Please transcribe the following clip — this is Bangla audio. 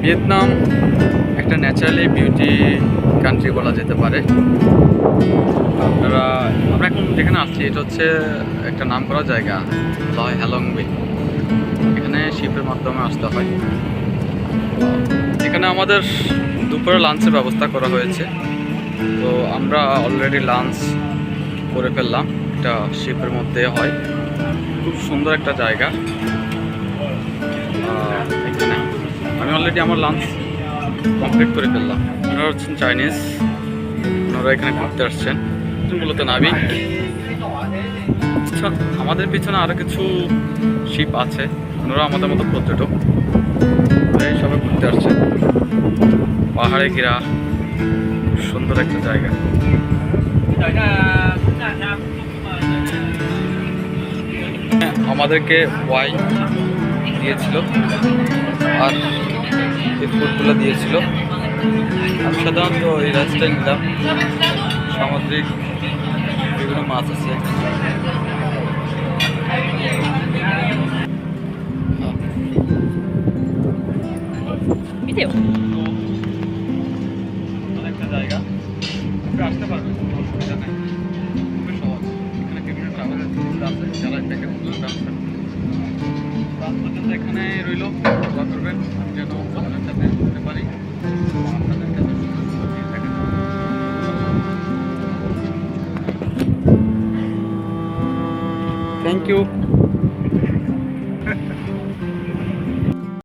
ভিয়েতনাম একটা ন্যাচারালি বিউটি কান্ট্রি বলা যেতে পারে। আপনারা আমরা এখন যেখানে আসছি এটা হচ্ছে একটা নাম করা জায়গা লয় হ্যালংবি এখানে শিপের মাধ্যমে আসতে হয়। এখানে আমাদের দুপুরে লাঞ্চের ব্যবস্থা করা হয়েছে। তো আমরা অলরেডি লাঞ্চ করে ফেললাম। এটা শিপের মধ্যে হয়। খুব সুন্দর একটা জায়গা। অলরেডি আমার লাঞ্চ কমপ্লিট করে ফেললাম। ওনারা হচ্ছেন চাইনিজ ওনারা এখানে ঘুরতে আসছেন। মূলত নাবিক আচ্ছা, আমাদের পিছনে আরও কিছু শিপ আছে। ওনারা আমাদের মতো পর্যটক। এই সবাই ঘুরতে আসছে। পাহাড়ে ঘেরা। সুন্দর একটা জায়গা। আমাদেরকে ওয়াই দিয়েছিল। আর এই ফুডগুলো দিয়েছিল আমি সাধারণত এই রাস্তায় নিলাম সামুদ্রিক বিভিন্ন মাছ আছে। একটা জায়গা। আসতে পারবেন কোনো অসুবিধা নেই। খুবই সহজ। এখানে বিভিন্ন ট্রাভেল আছে। যারা রাত পর্যন্ত এখানে রইল। দোয়া করবেন যেন আপনাদের সাথে দেখাতে পারি। Thank you